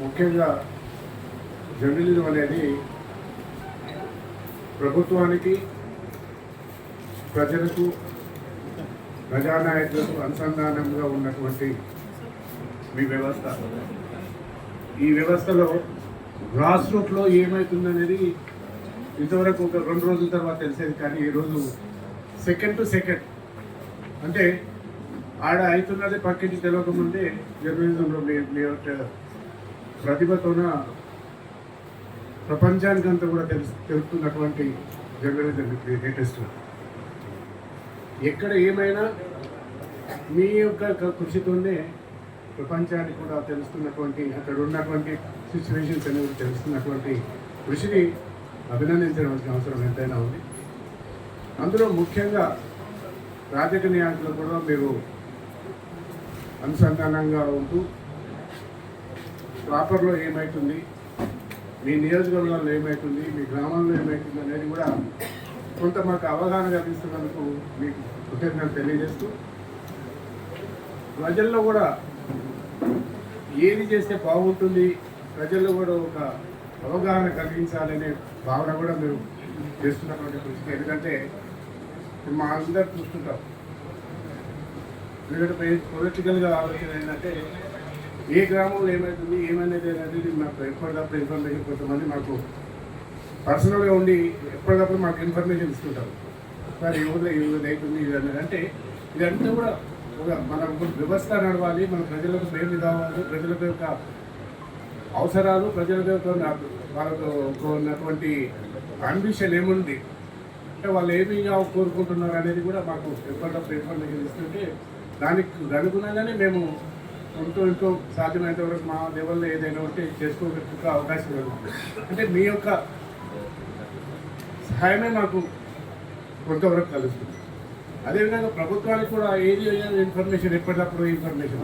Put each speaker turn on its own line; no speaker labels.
ముఖ్యంగా జర్నలిజం అనేది ప్రభుత్వానికి ప్రజలకు ప్రజానాయకులకు అనుసంధానంగా ఉన్నటువంటి మీ వ్యవస్థ. ఈ వ్యవస్థలో గ్రాస్ రూట్లో ఏమవుతుందనేది ఇంతవరకు ఒక రెండు రోజుల తర్వాత తెలిసేది కానీ ఈరోజు సెకండ్ టు సెకండ్ అంటే ఆడ అవుతున్నది పక్కింటి తెలియకముందే జర్నలిజంలో మీ మీ ప్రతిభతోన ప్రపంచానికంతా కూడా తెలుసు తెలుపుతున్నటువంటి జర్నలిజం లేటెస్ట్ ఎక్కడ ఏమైనా మీ యొక్క కృషితోనే ప్రపంచానికి కూడా తెలుస్తున్నటువంటి అక్కడ ఉన్నటువంటి సిచ్యువేషన్స్ అనేది తెలుస్తున్నటువంటి కృషిని అభినందించడానికి అవసరం ఎంతైనా ఉంది. అందులో ముఖ్యంగా రాజకీయ నాయకులు కూడా మీరు అనుసంధానంగా ఉంటూ ప్రాపర్లో ఏమవుతుంది మీ నియోజకవర్గంలో ఏమవుతుంది మీ గ్రామంలో ఏమవుతుంది అనేది కూడా కొంత మాకు అవగాహన కలిగిస్తున్నందుకు మీకు కృతజ్ఞతలు తెలియజేస్తూ ప్రజల్లో కూడా ఏది చేస్తే బాగుంటుంది ప్రజల్లో కూడా ఒక అవగాహన కలిగించాలనే భావన కూడా మీరు చేస్తున్నటువంటి కృషి ఎందుకంటే మా అందరు చూస్తుంటాం. ఎందుకంటే పొలిటికల్గా ఆలోచన ఏంటంటే ఏ గ్రామంలో ఏమవుతుంది ఏమనేది అనేది మాకు ఎప్పటికప్పుడు ఇన్ఫర్మేషన్ కొంతమంది మాకు పర్సనల్గా ఉండి ఎప్పటికప్పుడు మాకు ఇన్ఫర్మేషన్ ఇస్తుంటారు. సార్ ఈ ఊళ్ళో అవుతుంది ఇది అనేది. అంటే ఇదంతా కూడా ఒక మన వ్యవస్థ నడవాలి మన ప్రజలకు మేలు కావాలి ప్రజలకు యొక్క అవసరాలు ప్రజలకు యొక్క వాళ్ళకు ఉన్నటువంటి అంబిషన్ ఏముంది? అంటే వాళ్ళు ఏమి కోరుకుంటున్నారు అనేది కూడా మాకు ఎప్పటికప్పుడు ఇన్ఫర్మేషన్ ఇస్తుంటే దానికి అనుగుణంగానే మేము ఎంతో ఎంతో సాధ్యమైనంత వరకు మా లెవెల్లో ఏదైనా ఉంటే చేసుకోగలిగే అవకాశం లేదు అంటే మీ యొక్క సహాయమే మాకు కొంతవరకు కలుస్తుంది. అదేవిధంగా ప్రభుత్వానికి కూడా ఏది ఇన్ఫర్మేషన్ ఎప్పటికప్పుడు ఇన్ఫర్మేషన్